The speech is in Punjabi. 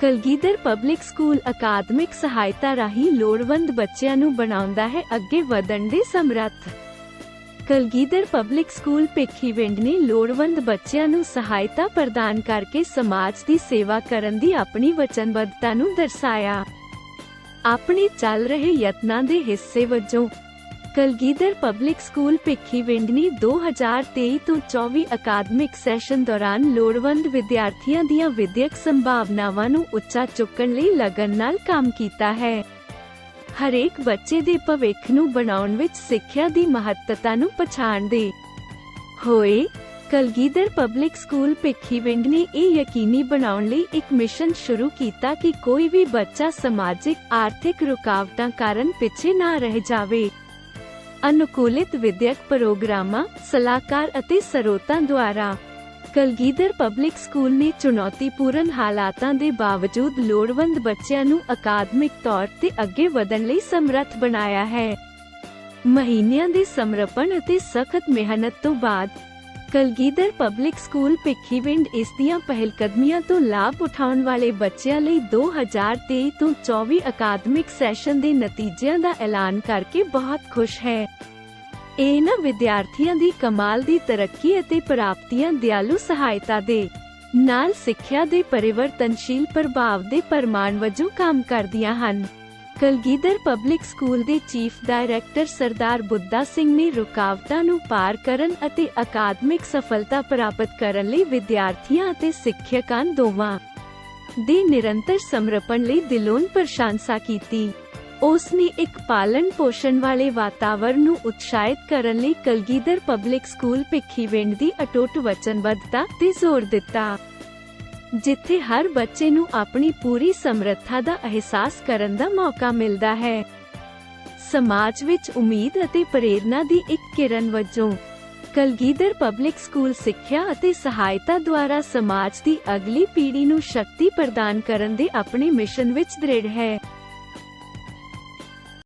ਕਲਗੀਧਰ ਪਬਲਿਕ ਸਕੂਲ ਅਕਾਦਮਿਕ ਸਹਾਇਤਾ ਰਾਹੀਂ ਲੋੜਵੰਦ ਬੱਚਿਆਂ ਨੂੰ ਬਣਾਉਂਦਾ ਹੈ ਅੱਗੇ ਵਧਣ ਦੇ ਸਮਰੱਥ। ਕਲਗੀਧਰ ਪਬਲਿਕ ਸਕੂਲ ਭਿੱਖੀਵਿੰਡ ਨੇ ਲੋੜਵੰਦ ਬੱਚਿਆਂ ਨੂੰ ਸਹਾਇਤਾ ਪ੍ਰਦਾਨ ਕਰਕੇ ਸਮਾਜ ਦੀ ਸੇਵਾ ਕਰਨ ਦੀ ਆਪਣੀ ਵਚਨਬੱਧਤਾ ਨੂੰ ਦਰਸਾਇਆ। ਆਪਣੇ ਚੱਲ ਰਹੇ ਯਤਨਾਂ ਦੇ ਹਿੱਸੇ ਵਜੋਂ ਕਲਗੀਧਰ ਪਬਲਿਕ ਸਕੂਲ ਭਿੱਖੀਵਿੰਡ ਨੇ 2023 ਤੋਂ 24 ਅਕਾਦਮਿਕ ਸੈਸ਼ਨ ਦੌਰਾਨ ਲੋੜਵੰਦ ਵਿਦਿਆਰਥੀਆਂ ਦੀਆਂ ਵਿਦਿਅਕ ਸੰਭਾਵਨਾਵਾਂ ਨੂੰ ਉੱਚਾ ਚੁੱਕਣ ਲਈ ਲਗਨ ਨਾਲ ਕੰਮ ਕੀਤਾ ਹੈ। ਹਰੇਕ ਬੱਚੇ ਦੇ ਭਵਿੱਖ ਨੂੰ ਬਣਾਉਣ ਵਿੱਚ ਸਿੱਖਿਆ ਦੀ ਮਹੱਤਤਾ ਨੂੰ ਪਛਾਣਦੇ ਹੋਏ, ਕਲਗੀਧਰ ਪਬਲਿਕ ਸਕੂਲ ਭਿੱਖੀਵਿੰਡ ਨੇ ਇਹ ਯਕੀਨੀ ਬਣਾਉਣ ਲਈ ਇੱਕ ਮਿਸ਼ਨ ਸ਼ੁਰੂ ਕੀਤਾ ਕਿ ਕੋਈ ਵੀ ਬੱਚਾ ਸਮਾਜਿਕ, ਆਰਥਿਕ ਰੁਕਾਵਟਾਂ ਕਾਰਨ ਪਿੱਛੇ ਨਾ ਰਹਿ ਜਾਵੇ। ਅਨੁਕੂਲਿਤ ਵਿਦਿਅਕ ਪ੍ਰੋਗਰਾਮਾਂ, ਸਲਾਹਕਾਰ ਅਤੇ ਸਰੋਤਾਂ ਦੁਆਰਾ। ਕਲਗੀਧਰ ਪਬਲਿਕ ਸਕੂਲ ਨੇ ਚੁਣੌਤੀਪੂਰਨ ਹਾਲਾਤਾਂ ਦੇ ਬਾਵਜੂਦ ਲੋੜਵੰਦ ਬੱਚਿਆਂ ਨੂੰ ਅਕਾਦਮਿਕ ਤੌਰ ਤੇ ਅੱਗੇ ਵਧਣ ਲਈ ਸਮਰੱਥ ਬਣਾਇਆ ਹੈ। ਮਹੀਨਿਆਂ ਦੇ ਸਮਰਪਣ ਅਤੇ ਸਖਤ ਮਿਹਨਤ ਤੋਂ ਬਾਅਦ ਕਲਗੀਧਰ ਪਬਲਿਕ ਸਕੂਲ ਭਿੱਖੀਵਿੰਡ ਇਸ ਦੀਆਂ ਪਹਿਲਕਦਮੀਆਂ ਤੋਂ ਲਾਭ ਉਠਾਉਣ ਵਾਲੇ ਬੱਚਿਆਂ ਲਈ 2023 ਤੋਂ 24 ਅਕਾਦਮਿਕ ਸੈਸ਼ਨ ਦੇ ਨਤੀਜਿਆਂ ਦਾ ਐਲਾਨ ਕਰਕੇ ਬਹੁਤ ਖੁਸ਼ ਹੈ। ਇਹਨਾਂ ਵਿਦਿਆਰਥੀਆਂ ਦੀ ਕਮਾਲ ਦੀ ਤਰੱਕੀ ਅਤੇ ਪ੍ਰਾਪਤੀਆਂ ਦਿਆਲੂ ਸਹਾਇਤਾ ਦੇ ਨਾਲ ਸਿੱਖਿਆ ਦੇ ਪਰਿਵਰਤਨਸ਼ੀਲ ਪ੍ਰਭਾਵ ਦੇ ਪ੍ਰਮਾਣ ਵਜੋਂ ਕੰਮ ਕਰਦੀਆਂ ਹਨ। ਕਲਗੀਧਰ ਪਬਲਿਕ ਸਕੂਲ ਦੇ ਚੀਫ ਡਾਇਰੈਕਟਰ ਸਰਦਾਰ ਬੁੱਧਾ ਸਿੰਘ ਨੇ ਰੁਕਾਵਟਾਂ ਨੂੰ ਪਾਰ ਕਰਨ ਅਤੇ ਅਕਾਦਮਿਕ ਸਫਲਤਾ ਪ੍ਰਾਪਤ ਕਰਨ ਲਈ ਵਿਦਿਆਰਥੀਆਂ ਅਤੇ ਸਿੱਖਿਅਕਾਂ ਦੋਵਾਂ ਦੇ ਨਿਰੰਤਰ ਸਮਰਪਣ ਲਈ ਦਿਲੋਂ ਪ੍ਰਸ਼ੰਸਾ ਕੀਤੀ। ਉਸ ਨੇ ਇੱਕ ਪਾਲਣ ਪੋਸ਼ਣ ਵਾਲੇ ਵਾਤਾਵਰਣ ਨੂੰ ਉਤਸ਼ਾਹਿਤ ਕਰਨ ਲਈ ਕਲਗੀਧਰ ਪਬਲਿਕ ਸਕੂਲ ਭਿੱਖੀਵਿੰਡ ਦੀ ਅਟੁੱਟ ਵਚਨਬੱਧਤਾ ਤੇ ਜ਼ੋਰ ਦਿੱਤਾ। ਜਿੱਥੇ ਹਰ ਬੱਚੇ ਨੂੰ ਆਪਣੀ ਪੂਰੀ ਸਮਰੱਥਾ ਦਾ ਅਹਿਸਾਸ ਕਰਨ ਦਾ ਮੌਕਾ ਮਿਲਦਾ ਹੈ। ਸਮਾਜ ਵਿੱਚ ਉਮੀਦ ਅਤੇ ਪ੍ਰੇਰਣਾ ਦੀ ਇੱਕ ਕਿਰਨ ਵਜੋਂ, ਕਲਗੀਧਰ ਪਬਲਿਕ ਸਕੂਲ ਸਿੱਖਿਆ ਅਤੇ ਸਹਾਇਤਾ ਦੁਆਰਾ ਸਮਾਜ ਦੀ ਅਗਲੀ ਪੀੜ੍ਹੀ ਨੂੰ ਸ਼ਕਤੀ ਪ੍ਰਦਾਨ ਕਰਨ ਦੇ ਆਪਣੇ ਮਿਸ਼ਨ ਵਿੱਚ ਦ੍ਰਿੜ ਹੈ।